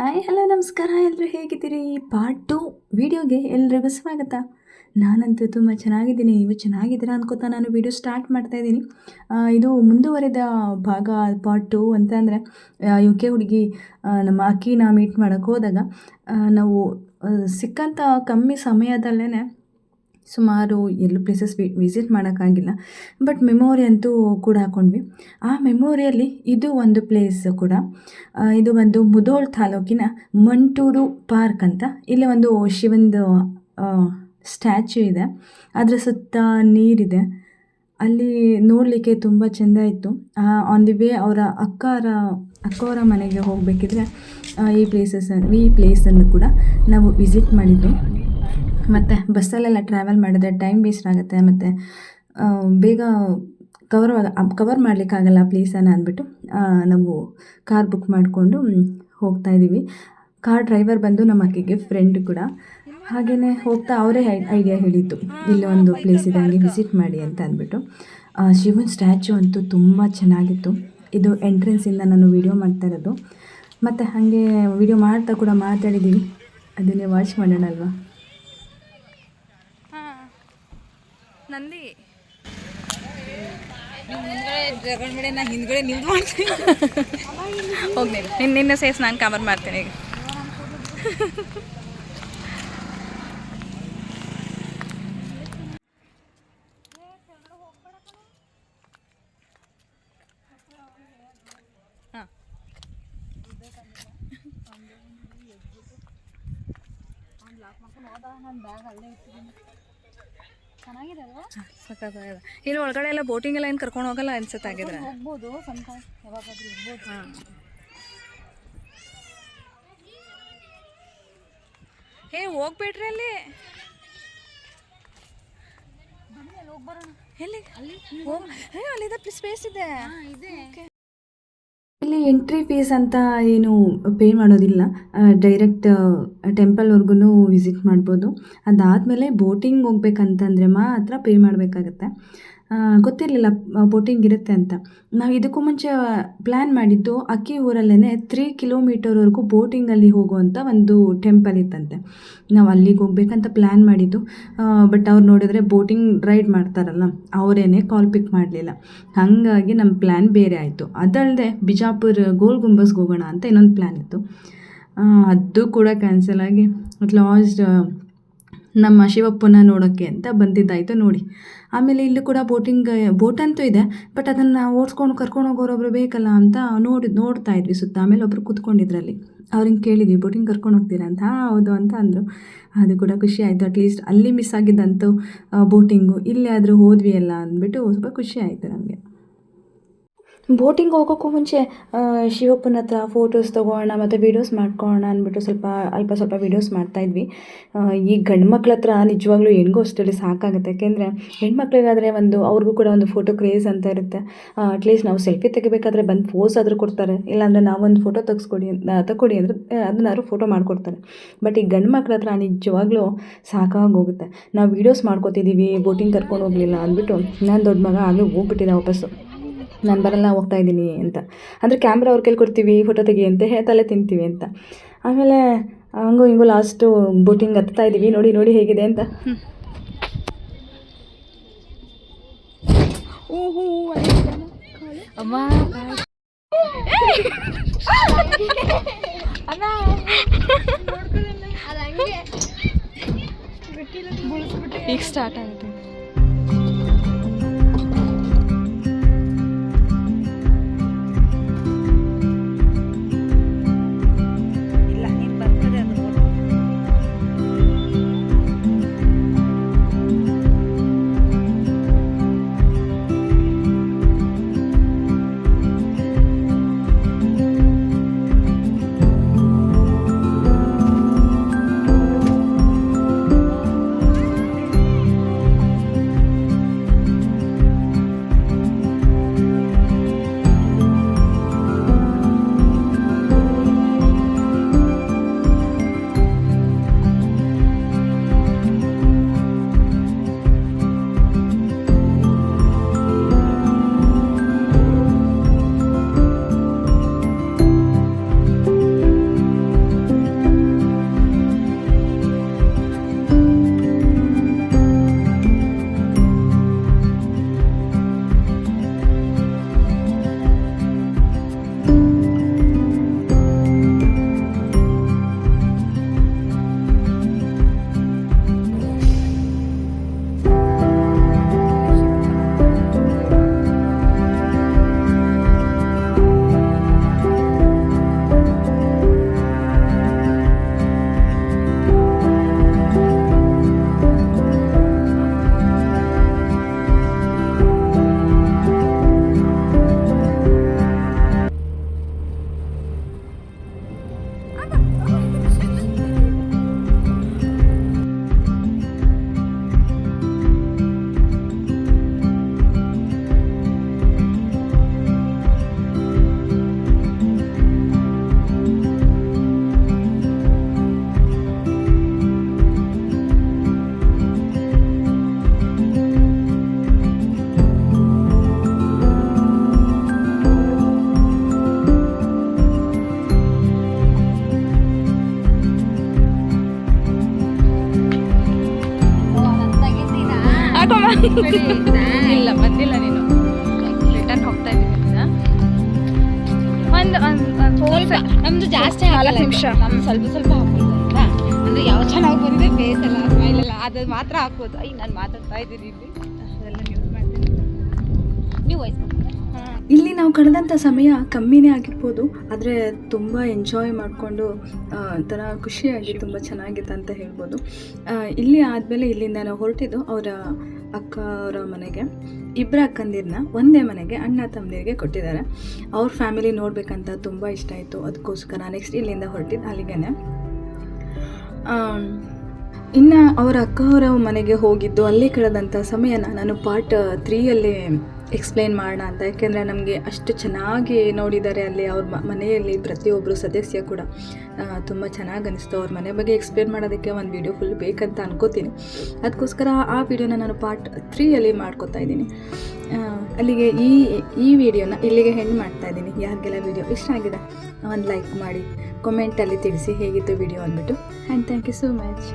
Hi, hello, ನಮಸ್ಕಾರ. ಎಲ್ಲರೂ ಹೇಗಿದ್ದೀರಿ? ಪಾರ್ಟ್ ಟು ವಿಡಿಯೋಗೆ ಎಲ್ರಿಗೂ ಸ್ವಾಗತ. ನಾನಂತೂ ತುಂಬ ಚೆನ್ನಾಗಿದ್ದೀನಿ. ನೀವು ಚೆನ್ನಾಗಿದ್ದೀರಾ ಅನ್ಕೋತಾ ನಾನು ವೀಡಿಯೋ ಸ್ಟಾರ್ಟ್ ಮಾಡ್ತಾ ಇದ್ದೀನಿ. ಇದು ಮುಂದುವರೆದ ಭಾಗ ಪಾರ್ಟ್ ಟು ಅಂತ ಅಂದರೆ ಯು ಕೆ ಹುಡುಗಿ ನಮ್ಮ ಅಕ್ಕಿನ ಮೀಟ್ ಮಾಡೋಕ್ಕೆ ಹೋದಾಗ ನಾವು ಸಿಕ್ಕಂಥ ಕಮ್ಮಿ ಸಮಯದಲ್ಲೇ ಸುಮಾರು ಎಲ್ಲೂ ಪ್ಲೇಸಸ್ ವಿಸಿಟ್ ಮಾಡೋಕ್ಕಾಗಿಲ್ಲ. ಬಟ್ ಮೆಮೊರಿ ಅಂತೂ ಕೂಡ ಹಾಕ್ಕೊಂಡ್ವಿ ಆ ಮೆಮೋರಿಯಲ್ಲಿ ಇದು ಒಂದು ಪ್ಲೇಸ್ ಕೂಡ. ಇದು ಒಂದು ಮುಧೋಳ್ ತಾಲೂಕಿನ ಮಂಟೂರು ಪಾರ್ಕ್ ಅಂತ. ಇಲ್ಲಿ ಒಂದು ಶಿವಂದು ಸ್ಟ್ಯಾಚ್ಯೂ ಇದೆ. ಅದರ ಸುತ್ತ ನೀರಿದೆ. ಅಲ್ಲಿ ನೋಡಲಿಕ್ಕೆ ತುಂಬ ಚೆಂದ ಇತ್ತು. ಆನ್ ದಿ ವೇ ಅವರ ಅಕ್ಕರ ಅಕ್ಕವರ ಮನೆಗೆ ಹೋಗಬೇಕಿದ್ರೆ ಈ ಪ್ಲೇಸಸ್ ಈ ಪ್ಲೇಸನ್ನು ಕೂಡ ನಾವು ವಿಸಿಟ್ ಮಾಡಿದ್ದು ಮತ್ತು ಬಸ್ಸಲ್ಲೆಲ್ಲ ಟ್ರಾವೆಲ್ ಮಾಡಿದ್ರೆ ಟೈಮ್ ವೇಸ್ಟ್ ಆಗುತ್ತೆ ಮತ್ತು ಬೇಗ ಕವರ್ ಕವರ್ ಮಾಡಲಿಕ್ಕಾಗಲ್ಲ ಪ್ಲೇಸನ್ನು ಅಂದ್ಬಿಟ್ಟು ನಾವು ಕಾರ್ ಬುಕ್ ಮಾಡಿಕೊಂಡು ಹೋಗ್ತಾ ಇದ್ದೀವಿ. ಕಾರ್ ಡ್ರೈವರ್ ಬಂದು ನಮ್ಮ ಅಕ್ಕಿಗೆ ಫ್ರೆಂಡ್ ಕೂಡ. ಹಾಗೆಯೇ ಹೋಗ್ತಾ ಅವರೇ ಐಡಿಯಾ ಹೇಳಿದ್ದು ಒಂದು ಪ್ಲೇಸ್ ಇದೆ, ಹಂಗೆ ವಿಸಿಟ್ ಮಾಡಿ ಅಂತ ಅಂದ್ಬಿಟ್ಟು. ಶಿವನ್ ಸ್ಟ್ಯಾಚು ಅಂತೂ ತುಂಬ ಚೆನ್ನಾಗಿತ್ತು. ಇದು ಎಂಟ್ರೆನ್ಸಿಂದ ನಾನು ವಿಡಿಯೋ ಮಾಡ್ತಾ ಇರೋದು. ಮತ್ತು ಹಾಗೆ ವಿಡಿಯೋ ಮಾಡ್ತಾ ಕೂಡ ಮಾತಾಡಿದ್ದೀನಿ ಅದನ್ನೇ ವಾಚ್ ಮಾಡೋಣ ಅಲ್ವಾ ನಂದಿ. ಹಿಂದ್ಗಡೆ ನಿಲ್ದು ಮಾಡ್ತೀನಿ. ಹೋಗಿ ನೀನು ನಿನ್ನ ನಿನ್ನ ಸೇಸ್ ನಾನು ಕವರ್ ಮಾಡ್ತೀನಿ ಈಗ. ಹಾಂ. ಚೆನ್ನಾಗಿದೆ ಅಲ್ವಾ ಇಲ್ಲಿ ಒಳಗಡೆ ಎಲ್ಲ ಬೋಟಿಂಗ್ ಎಲ್ಲ ಏನು ಕರ್ಕೊಂಡು ಹೋಗಲ್ಲ ಅನ್ಸುತ್ತೆ ಆಗಿದ್ರೆ ಹೋಗ್ಬೋದು ಸ್ವಲ್ಪ ಯಾವಾಗಾದ್ರೂ ಇರ್ಬೋದು ಹಾಂ. ಹೋಗ್ಬೇಡ್ರಿ ಅಲ್ಲಿ. ಬನ್ನಿ ಅಲ್ಲಿ ಹೋಗಿ ಎಲ್ಲಿ? ಹೇ ಅಲ್ಲಿದೆ ಸ್ಪೇಸ್ ಇದೆ. ಇದೆ. ಇಲ್ಲಿ ಎಂಟ್ರಿ ಫೀಸ್ ಅಂತ ಏನು ಪೇ ಮಾಡೋದಿಲ್ಲ. ಡೈರೆಕ್ಟ್ ಟೆಂಪಲ್ವರೆಗೂ ವಿಸಿಟ್ ಮಾಡ್ಬೋದು. ಅದಾದಮೇಲೆ ಬೋಟಿಂಗ್ ಹೋಗ್ಬೇಕಂತಂದರೆ ಮಾತ್ರ ಪೇ ಮಾಡಬೇಕಾಗತ್ತೆ. ಗೊತ್ತಿರಲಿಲ್ಲ ಬೋಟಿಂಗ್ ಇರುತ್ತೆ ಅಂತ. ನಾವು ಇದಕ್ಕೂ ಮುಂಚೆ ಪ್ಲ್ಯಾನ್ ಮಾಡಿದ್ದು ಅಕ್ಕಿ ಊರಲ್ಲೇ ತ್ರೀ ಕಿಲೋಮೀಟರ್ವರೆಗೂ ಬೋಟಿಂಗಲ್ಲಿ ಹೋಗುವಂಥ ಒಂದು ಟೆಂಪಲ್ ಇತ್ತಂತೆ. ನಾವು ಅಲ್ಲಿಗೆ ಹೋಗ್ಬೇಕಂತ ಪ್ಲ್ಯಾನ್ ಮಾಡಿದ್ದು. ಬಟ್ ಅವ್ರು ನೋಡಿದ್ರೆ ಬೋಟಿಂಗ್ ರೈಡ್ ಮಾಡ್ತಾರಲ್ಲ, ಅವರೇನೆ ಕಾಲ್ ಪಿಕ್ ಮಾಡಲಿಲ್ಲ. ಹಾಗಾಗಿ ನಮ್ಮ ಪ್ಲ್ಯಾನ್ ಬೇರೆ ಆಯಿತು. ಅದಲ್ಲದೆ ಬಿಜಾಪುರ ಗೋಲ್ ಗುಂಬಸ್ಗೆ ಹೋಗೋಣ ಅಂತ ಇನ್ನೊಂದು ಪ್ಲ್ಯಾನ್ ಇತ್ತು. ಅದು ಕೂಡ ಕ್ಯಾನ್ಸಲ್ ಆಗಿ ಅಟ್ ಲಾಸ್ಟ್ ನಮ್ಮ ಶಿವಪ್ಪನ ನೋಡೋಕ್ಕೆ ಅಂತ ಬಂದಿದ್ದಾಯಿತು ನೋಡಿ. ಆಮೇಲೆ ಇಲ್ಲೂ ಕೂಡ ಬೋಟಿಂಗ್ ಬೋಟ್ ಅಂತೂ ಇದೆ, ಬಟ್ ಅದನ್ನು ಓಡಿಸ್ಕೊಂಡು ಕರ್ಕೊಂಡು ಹೋಗೋರೊಬ್ರು ಬೇಕಲ್ಲ ಅಂತ ನೋಡಿ, ನೋಡ್ತಾ ಇದ್ವಿ ಸುತ್ತ. ಆಮೇಲೆ ಒಬ್ರು ಕೂತ್ಕೊಂಡಿದ್ರಲ್ಲಿ. ಅವ್ರಿಗೆ ಕೇಳಿದ್ವಿ, ಬೋಟಿಂಗ್ ಕರ್ಕೊಂಡು ಹೋಗ್ತೀರಾ ಅಂತ? ಹಾಂ, ಹೌದು ಅಂತ ಅಂದರು. ಅದು ಕೂಡ ಖುಷಿ ಆಯಿತು. ಅಟ್ಲೀಸ್ಟ್ ಅಲ್ಲಿ ಮಿಸ್ ಆಗಿದ್ದಂತೂ ಬೋಟಿಂಗು. ಇಲ್ಲೇ ಆದರೂ ಹೋದ್ವಿ ಅಲ್ಲ ಅಂದ್ಬಿಟ್ಟು ಸ್ವಲ್ಪ ಖುಷಿ ಆಯಿತು ನಮಗೆ. ಬೋಟಿಂಗ್ ಹೋಗೋಕ್ಕೂ ಮುಂಚೆ ಶಿವಪ್ಪನ ಹತ್ರ ಫೋಟೋಸ್ ತೊಗೊಳ್ಳೋಣ ಮತ್ತು ವೀಡಿಯೋಸ್ ಮಾಡ್ಕೊಳ್ಳೋಣ ಅಂದ್ಬಿಟ್ಟು ಸ್ವಲ್ಪ, ಅಲ್ಪ ಸ್ವಲ್ಪ ವೀಡಿಯೋಸ್ ಮಾಡ್ತಾಯಿದ್ವಿ ಈ ಗಂಡು ಮಕ್ಳ ಹತ್ರ ನಿಜವಾಗ್ಲೂ ಹೆಣ್ಗೂ ಅಷ್ಟರಲ್ಲಿ ಸಾಕಾಗುತ್ತೆ. ಯಾಕೆಂದರೆ ಹೆಣ್ಮಕ್ಳಿಗಾದರೆ ಒಂದು, ಅವ್ರಿಗೂ ಕೂಡ ಒಂದು ಫೋಟೋ ಕ್ರೇಜ್ ಅಂತ ಇರುತ್ತೆ. ಅಟ್ಲೀಸ್ಟ್ ನಾವು ಸೆಲ್ಫಿ ತೆಗಿಬೇಕಾದ್ರೆ ಬಂದು ಪೋಸ್ ಆದರೂ ಕೊಡ್ತಾರೆ. ಇಲ್ಲಾಂದರೆ ನಾವೊಂದು ಫೋಟೋ ತೆಗೆಸ್ಕೊಡಿ ತಗೊಡಿ ಅಂದರೆ ಅದನ್ನಾದ್ರು ಫೋಟೋ ಮಾಡಿಕೊಡ್ತಾರೆ. ಬಟ್ ಈ ಗಂಡು ಮಕ್ಳ ಹತ್ರ ನಿಜವಾಗ್ಲೂ ಸಾಕಾಗೋಗುತ್ತೆ. ನಾವು ವೀಡಿಯೋಸ್ ಮಾಡ್ಕೋತಿದ್ದೀವಿ ಬೋಟಿಂಗ್ ಕರ್ಕೊಂಡು ಹೋಗಲಿಲ್ಲ ಅಂದ್ಬಿಟ್ಟು, ನಾನು ದೊಡ್ಡ ಮಗ ಆಗಲೇ ಹೋಗ್ಬಿಟ್ಟಿದ್ದೆ ವಾಪಸ್ಸು. ನಾನು ಬರಲ್ಲ ಹೋಗ್ತಾ ಇದ್ದೀನಿ ಅಂತ. ಅಂದರೆ ಕ್ಯಾಮ್ರಾ ಅವ್ರ ಕೈಲಿ ಕೊಡ್ತೀವಿ ಫೋಟೋ ತೆಗಿ ಅಂತ ಹೇ ತಲೆ ತಿಂತೀವಿ ಅಂತ. ಆಮೇಲೆ ಹಂಗೂ ಹಿಂಗೂ ಲಾಸ್ಟು ಬೋಟಿಂಗ್ ಹತ್ತಾ ಇದ್ದೀವಿ ನೋಡಿ ನೋಡಿ ಹೇಗಿದೆ ಅಂತ. ಅಮ್ಮ ಈಗ ಸ್ಟಾರ್ಟ್ ಆಗುತ್ತೆ. ಇಲ್ಲ ಬಂದಿಲ್ಲ ನೀನು. ರಿಟರ್ನ್ ಹೋಗ್ತಾ ಇದ್ದೀನಿ ಒಂದು ಸ್ವಲ್ಪ ನಮ್ದು ಜಾಸ್ತಿ ನಾಲ್ಕು ನಿಮಿಷ. ನಮ್ದು ಸ್ವಲ್ಪ ಸ್ವಲ್ಪ ಆಯ್ತಾ? ಅಂದ್ರೆ ಯಾವ ಚೆನ್ನಾಗಿ ಬಂದಿದೆ ಫೇಸ್ ಎಲ್ಲ ಸ್ಮೈಲ್ ಎಲ್ಲ ಅದು ಮಾತ್ರ ಹಾಕ್ಬೋದು. ಐ ನಾನು ಮಾತಾಡ್ತಾ ಇದ್ದೀನಿ ಇಲ್ಲಿ. ಅದೆಲ್ಲ ಯೂಸ್ ಮಾಡ್ತೀನಿ. ನೀವು ವಯಸ್ಸು ಇಲ್ಲಿ ನಾವು ಕಳೆದಂಥ ಸಮಯ ಕಮ್ಮಿನೇ ಆಗಿರ್ಬೋದು, ಆದರೆ ತುಂಬ ಎಂಜಾಯ್ ಮಾಡಿಕೊಂಡು ಒಂಥರ ಖುಷಿಯಾಗಿ ತುಂಬ ಚೆನ್ನಾಗಿತ್ತು ಅಂತ ಹೇಳ್ಬೋದು. ಇಲ್ಲಿ ಆದಮೇಲೆ ಇಲ್ಲಿಂದ ನಾವು ಹೊರಟಿದ್ದು ಅವರ ಅಕ್ಕ, ಅವರ ಮನೆಗೆ. ಇಬ್ಬರ ಅಕ್ಕಂದಿರನ್ನ ಒಂದೇ ಮನೆಗೆ, ಅಣ್ಣ ತಮ್ಮನಿಗೆ ಕೊಟ್ಟಿದ್ದಾರೆ. ಅವ್ರ ಫ್ಯಾಮಿಲಿ ನೋಡಬೇಕಂತ ತುಂಬ ಇಷ್ಟ ಆಯಿತು. ಅದಕ್ಕೋಸ್ಕರ ನೆಕ್ಸ್ಟ್ ಇಲ್ಲಿಂದ ಹೊರಟಿದ್ದು ಅಲ್ಲಿಗೇನೆ. ಇನ್ನು ಅವರ ಅಕ್ಕ, ಅವರ ಮನೆಗೆ ಹೋಗಿದ್ದು, ಅಲ್ಲಿ ಕಳೆದಂಥ ಸಮಯನ ನಾನು ಪಾರ್ಟ್ ತ್ರೀಯಲ್ಲಿ ಎಕ್ಸ್ಪ್ಲೇನ್ ಮಾಡೋಣ ಅಂತ. ಯಾಕೆಂದರೆ ನಮಗೆ ಅಷ್ಟು ಚೆನ್ನಾಗಿ ನೋಡಿದ್ದಾರೆ ಅಲ್ಲಿ ಅವ್ರ ಮನೆಯಲ್ಲಿ ಪ್ರತಿಯೊಬ್ಬರು ಸದಸ್ಯ ಕೂಡ. ತುಂಬ ಚೆನ್ನಾಗಿ ಅನಿಸ್ತು ಅವ್ರ ಮನೆ ಬಗ್ಗೆ ಎಕ್ಸ್ಪ್ಲೇನ್ ಮಾಡೋದಕ್ಕೆ ಒಂದು ವಿಡಿಯೋ ಫುಲ್ ಬೇಕಂತ ಅನ್ಕೋತೀನಿ. ಅದಕ್ಕೋಸ್ಕರ ಆ ವಿಡಿಯೋನ ನಾನು ಪಾರ್ಟ್ ತ್ರೀಯಲ್ಲಿ ಮಾಡ್ಕೋತಾ ಇದ್ದೀನಿ. ಅಲ್ಲಿಗೆ ಈ ಈ ವಿಡಿಯೋನ ಇಲ್ಲಿಗೆ ಹೆಣ್ಣು ಮಾಡ್ತಾ ಇದ್ದೀನಿ. ಯಾರಿಗೆಲ್ಲ ವಿಡಿಯೋ ಇಷ್ಟ ಆಗಿದೆ, ಒಂದು ಲೈಕ್ ಮಾಡಿ ಕಮೆಂಟಲ್ಲಿ ತಿಳಿಸಿ ಹೇಗಿತ್ತು ವಿಡಿಯೋ ಅಂದ್ಬಿಟ್ಟು. And thank you so much